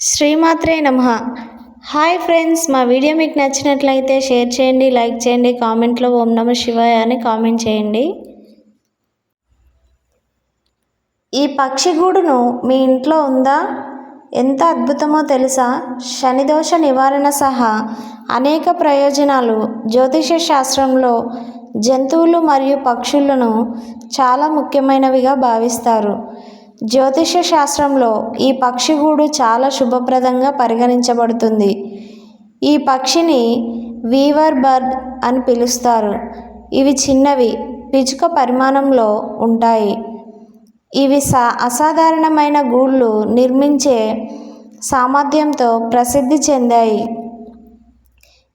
శ్రీమాత్రే నమ. Hi friends మా వీడియో మీకు నచ్చినట్లయితే షేర్ చేయండి లైక్ చేయండి కామెంట్లో ఓం నమ శివాయ అని కామెంట్ చేయండి. ఈ పక్షి గూడును మీ ఇంట్లో ఉందా? ఎంత అద్భుతమో తెలుసా? శనిదోష నివారణ సహా అనేక ప్రయోజనాలు. జ్యోతిష శాస్త్రంలో జంతువులు మరియు పక్షులను చాలా ముఖ్యమైనవిగా భావిస్తారు. జ్యోతిష శాస్త్రంలో ఈ పక్షి గూడు చాలా శుభప్రదంగా పరిగణించబడుతుంది. ఈ పక్షిని వీవర్ బర్డ్ అని పిలుస్తారు. ఇవి చిన్నవి పిచుక పరిమాణంలో ఉంటాయి. ఇవి సా అసాధారణమైన గూళ్ళు నిర్మించే సామర్థ్యంతో ప్రసిద్ధి చెందాయి.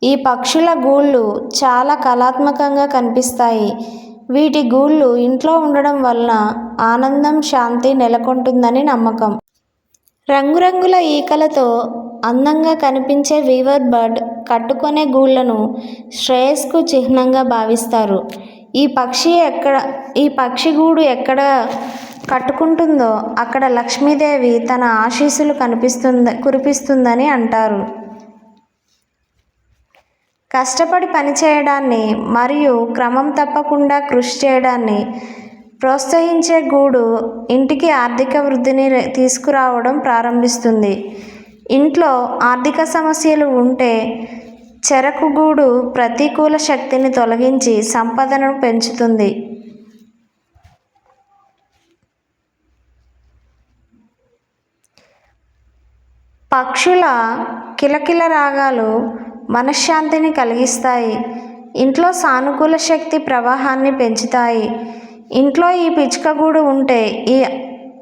ఈ పక్షుల గూళ్ళు చాలా కళాత్మకంగా కనిపిస్తాయి. వీటి గూళ్ళు ఇంట్లో ఉండడం వలన ఆనందం శాంతి నెలకొంటుందని నమ్మకం. రంగురంగుల ఈకలతో అందంగా కనిపించే వీవర్ బర్డ్ కట్టుకునే గూళ్ళను శ్రేయస్కు చిహ్నంగా భావిస్తారు. ఈ పక్షి ఎక్కడ ఈ పక్షి గూడు ఎక్కడ కట్టుకుంటుందో అక్కడ లక్ష్మీదేవి తన ఆశీస్సులు కనిపిస్తుంద కురిపిస్తుందని అంటారు. కష్టపడి పనిచేయడాన్ని మరియు క్రమం తప్పకుండా కృషి చేయడాన్ని ప్రోత్సహించే గూడు ఇంటికి ఆర్థిక వృద్ధిని తీసుకురావడం ప్రారంభిస్తుంది. ఇంట్లో ఆర్థిక సమస్యలు ఉంటే చెరకు గూడు ప్రతికూల శక్తిని తొలగించి సంపదను పెంచుతుంది. పక్షుల కిలకిల రాగాలు మనశ్శాంతిని కలిగిస్తాయి. ఇంట్లో సానుకూల శక్తి ప్రవాహాన్ని పెంచుతాయి. ఇంట్లో ఈ పిచ్చుకగూడు ఉంటే ఈ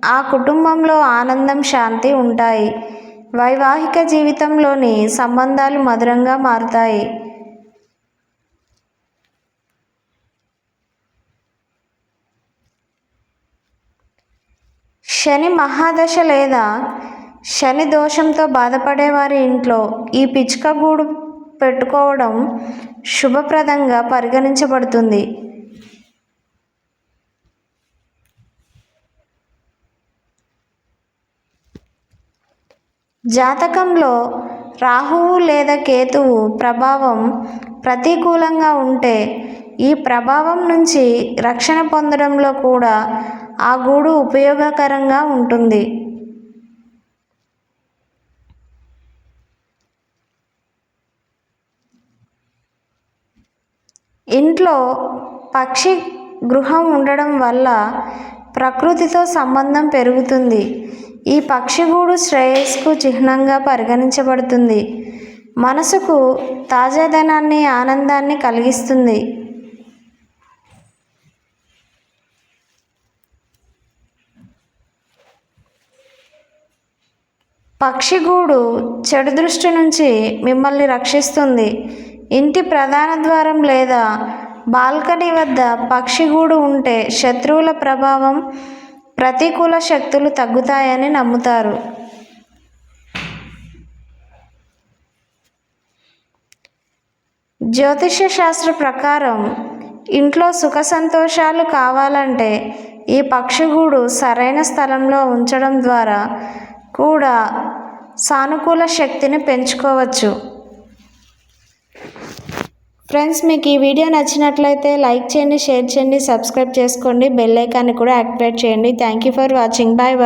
ఆ కుటుంబంలో ఆనందం శాంతి ఉంటాయి. వైవాహిక జీవితంలోని సంబంధాలు మధురంగా మారుతాయి. శని మహాదశ లేదా శని దోషంతో బాధపడేవారి ఇంట్లో ఈ పిచ్చుక గూడు పెట్టుకోవడం శుభప్రదంగా పరిగణించబడుతుంది. జాతకంలో రాహువు లేదా కేతువు ప్రభావం ప్రతికూలంగా ఉంటే ఈ ప్రభావం నుంచి రక్షణ పొందడంలో కూడా ఆ గూడు ఉపయోగకరంగా ఉంటుంది. ఇంట్లో పక్షి గృహం ఉండడం వల్ల ప్రకృతితో సంబంధం పెరుగుతుంది. ఈ పక్షిగూడు శ్రేయస్కు చిహ్నంగా పరిగణించబడుతుంది. మనసుకు తాజాదనాన్ని ఆనందాన్ని కలిగిస్తుంది. పక్షిగూడు చెడు దృష్టి నుంచి మిమ్మల్ని రక్షిస్తుంది. ఇంటి ప్రధాన ద్వారం లేదా బాల్కనీ వద్ద పక్షిగూడు ఉంటే శత్రువుల ప్రభావం ప్రతికూల శక్తులు తగ్గుతాయని నమ్ముతారు. జ్యోతిష శాస్త్ర ప్రకారం ఇంట్లో సుఖ సంతోషాలు కావాలంటే ఈ పక్షిగూడు సరైన స్థలంలో ఉంచడం ద్వారా కూడా సానుకూల శక్తిని పెంచుకోవచ్చు. ఫ్రెండ్స్ మీకు ఈ వీడియో నచ్చినట్లయితే లైక్ చేయండి షేర్ చేయండి సబ్స్క్రైబ్ చేసుకోండి బెల్ ఐకాన్ని కూడా యాక్టివేట్ చేయండి. Thank you for watching bye bye